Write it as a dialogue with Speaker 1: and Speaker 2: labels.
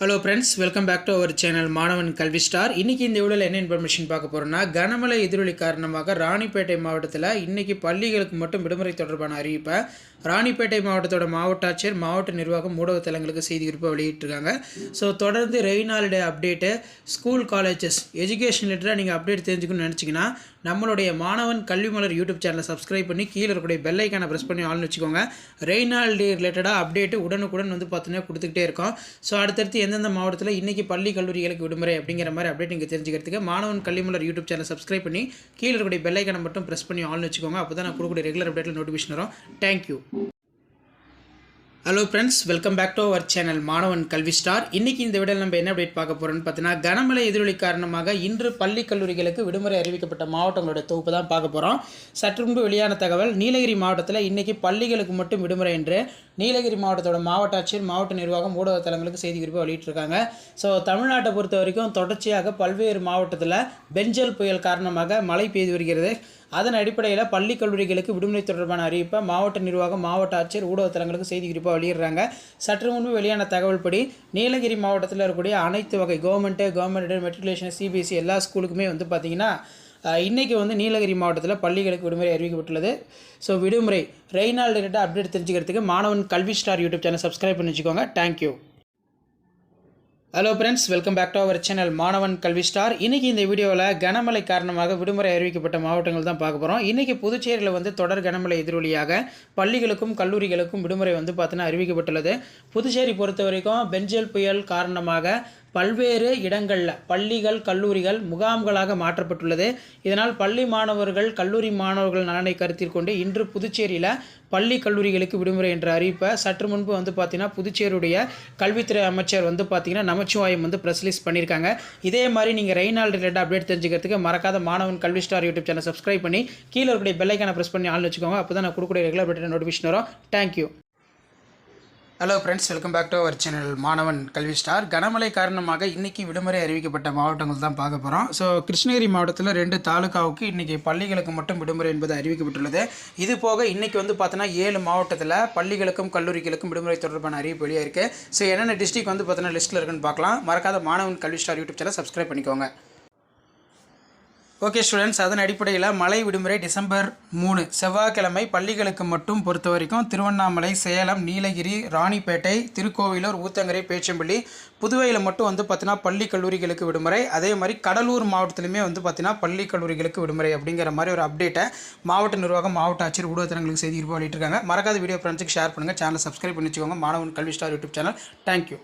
Speaker 1: Hello friends welcome back to our channel Maanavan Kalvi star இன்றைக்கி இந்த வீடியோவில் என்ன இன்ஃபர்மேஷன் பார்க்க போகிறோம்னா கனமழை எதிரொலி காரணமாக ராணிப்பேட்டை மாவட்டத்தில் இன்றைக்கி பள்ளிகளுக்கு மட்டும் விடுமுறை தொடர்பான அறிவிப்பை ராணிப்பேட்டை மாவட்டத்தோட மாவட்ட ஆட்சியர் மாவட்ட நிர்வாகம் ஊடக தளங்களுக்கு செய்தி குறிப்பாக வெளியிட்டிருக்காங்க. ஸோ தொடர்ந்து ரெய்னாலுடைய அப்டேட்டு ஸ்கூல் காலேஜஸ் எஜுகேஷன் ரிலேட்டடாக நீங்கள் அப்டேட் தெரிஞ்சுக்கணும்னு நினச்சிங்கன்னா நம்மளுடைய மாணவன் கல்வி மலர் யூடியூப் சேனலை சப்ஸ்கிரைப் பண்ணி கீழே இருக்கக்கூடிய பெல்லைக்கான ப்ரெஸ் பண்ணி ஆள்னு வச்சுக்கோங்க. ரெய்னால் டே ரிலேட்டடாக அப்டேட்டு உடனுக்குடன் வந்து பார்த்தீங்கன்னா கொடுத்துக்கிட்டே இருக்கோம். ஸோ அடுத்தடுத்து எந்தெந்த மாவட்டத்தில் இன்றைக்கி பள்ளி கல்லூரிகளுக்கு விடுமுறை அப்படிங்கிற மாதிரி அப்டேட் நீங்கள் தெரிஞ்சுக்கிறதுக்கு மாணவன் கல்விமலர் யூடியூப் சேனல் சப்ஸ்கிரைப் பண்ணி கீழே இருக்கக்கூடிய பெல்லைக்கனை மட்டும் ப்ரெஸ் பண்ணி ஆள்னு வச்சுக்கோங்க. அப்போ தான் நான் கொடுக்கக்கூடிய ரெகுலர் அப்டேட்டில் நோட்டிஃபிகேஷன் வரும். Thank you hello friends welcome back to our channel Maanavan Kalvi star இன்றைக்கி இந்த விடல் நம்ம என்ன அப்டேட் பார்க்க போகிறோம்னு பார்த்தீங்கன்னா கனமழை எதிரொலி காரணமாக இன்று பள்ளி கல்லூரிகளுக்கு விடுமுறை அறிவிக்கப்பட்ட மாவட்டங்களோட தொகுப்பு தான் பார்க்க போகிறோம் சற்று முன்பு வெளியான தகவல் நீலகிரி மாவட்டத்தில் இன்றைக்கி பள்ளிகளுக்கு மட்டும் விடுமுறை என்று நீலகிரி மாவட்டத்தோட மாவட்ட ஆட்சியர் மாவட்ட நிர்வாகம் ஊடக தளங்களுக்கு செய்தி குறிப்பாக வெளியிட்டிருக்காங்க. ஸோ தமிழ்நாட்டை பொறுத்த வரைக்கும் தொடர்ச்சியாக பல்வேறு மாவட்டத்தில் பெஞ்சல் புயல் காரணமாக மழை பெய்து வருகிறது. அதன் அடிப்படையில் பள்ளி கல்லூரிகளுக்கு விடுமுறை தொடர்பான அறிவிப்பை மாவட்ட நிர்வாகம் மாவட்ட ஆட்சியர் ஊடகத்தலங்களுக்கு செய்தி குறிப்பாக வெளியிடுறாங்க. சற்று முன்பு வெளியான தகவல் படி நீலகிரி மாவட்டத்தில் இருக்கக்கூடிய அனைத்து வகை கவர்மெண்ட்டு கவர்மெண்ட் மெட்ரிகுலேஷன் சிபிஎஸ்சி எல்லா ஸ்கூலுக்குமே வந்து பார்த்திங்கன்னா இன்றைக்கி வந்து நீலகிரி மாவட்டத்தில் பள்ளிகளுக்கு விடுமுறை அறிவிக்கப்பட்டுள்ளது. ஸோ விடுமுறை. ரெய்னால் ரிலேட்டட் அப்டேட் தெரிஞ்சுக்கிறதுக்கு மாணவன் Kalvi star YouTube channel subscribe பண்ணி வச்சுக்கோங்க. Thank you hello friends welcome back to our channel Maanavan Kalvi star இன்றைக்கி இந்த வீடியோவில் கனமழை காரணமாக விடுமுறை அறிவிக்கப்பட்ட மாவட்டங்கள் தான் பார்க்க போகிறோம் இன்றைக்கி புதுச்சேரியில் வந்து தொடர் கனமழை எதிரொலியாக பள்ளிகளுக்கும் கல்லூரிகளுக்கும் விடுமுறை வந்து பார்த்தீங்கன்னா அறிவிக்கப்பட்டுள்ளது. புதுச்சேரி பொறுத்த வரைக்கும் பெஞ்சல் புயல் காரணமாக பல்வேறு இடங்களில் பள்ளிகள் கல்லூரிகள் முகாம்களாக மாற்றப்பட்டுள்ளது. இதனால் பள்ளி மாணவர்கள் கல்லூரி மாணவர்கள் நலனை கருத்தில் கொண்டு இன்று புதுச்சேரியில் பள்ளி கல்லூரிகளுக்கு விடுமுறை என்ற அறிவிப்பை சற்று முன்பு வந்து பார்த்தீங்கன்னா புதுச்சேரியுடைய கல்வித்துறை அமைச்சர் வந்து பார்த்தீங்கன்னா நமச்சிவாயம் வந்து ப்ரெஸ் ரிலீஸ் பண்ணியிருக்காங்க. இதே மாதிரி நீங்கள் ரெய்னால் ரிலேட்டட் அப்டேட் தெரிஞ்சுக்கிறதுக்கு மறக்காத Maanavan Kalvi star YouTube channel subscribe பண்ணி கீழே இருக்கக்கூடிய பெல்லைக்கான ப்ரெஸ் பண்ணி ஆள் வச்சுக்கோங்க. அப்போ தான் நான் கொடுக்கக்கூடிய ரெகுலர் அப்டேட் நோட்டிஃபிகேஷன் வரும். Thank you hello friends welcome back to our channel Maanavan Kalvi star கனமழை காரணமாக இன்றைக்கி விடுமுறை அறிவிக்கப்பட்ட மாவட்டங்கள் தான் பார்க்க போகிறோம் ஸோ கிருஷ்ணகிரி மாவட்டத்தில் ரெண்டு தாலுக்காவுக்கு இன்றைக்கி பள்ளிகளுக்கு மட்டும் விடுமுறை என்பது அறிவிக்கப்பட்டுள்ளது. இது போக இன்றைக்கி வந்து பார்த்தோன்னா ஏழு மாவட்டத்தில் பள்ளிகளுக்கும் கல்லூரிகளுக்கும் விடுமுறை தொடர்பான அறிவிப்பு வெளியாக இருக்குது ஸோ என்னென்ன டிஸ்ட்ரிக் வந்து பார்த்தோன்னா லிஸ்ட்டில் இருக்குன்னு பார்க்கலாம். மறக்காத Maanavan Kalvi star YouTube channel subscribe பண்ணிக்கோங்க. ஓகே ஸ்டூடெண்ட்ஸ் அதன் அடிப்படையில் மழை விடுமுறை டிசம்பர் மூணு. செவ்வாய்க்கிழமை பள்ளிகளுக்கு மட்டும் பொறுத்த வரைக்கும் திருவண்ணாமலை சேலம் நீலகிரி ராணிப்பேட்டை திருக்கோவிலூர் ஊத்தங்கரை பேச்சம்பள்ளி புதுவையில் மட்டும் வந்து பார்த்தீங்கன்னா பள்ளி கல்லூரிகளுக்கு விடுமுறை. அதே மாதிரி கடலூர் மாவட்டத்திலுமே வந்து பார்த்தீங்கன்னா பள்ளி கல்லூரிகளுக்கு விடுமுறை அப்படிங்கிற மாதிரி ஒரு அப்டேட்டை மாவட்ட நிர்வாகம் மாவட்ட ஆட்சியர் ஊடகத்தினங்களுக்கு செய்தி வெளியிட்டிருக்காங்க மறக்காத வீடியோ ஃப்ரெண்ட்ஸுக்கு ஷேர் பண்ணுங்கள் சேனல் சப்ஸ்கிரைப் பண்ணி வச்சுக்கோங்க மாணவன் Kalvi star YouTube channel thank you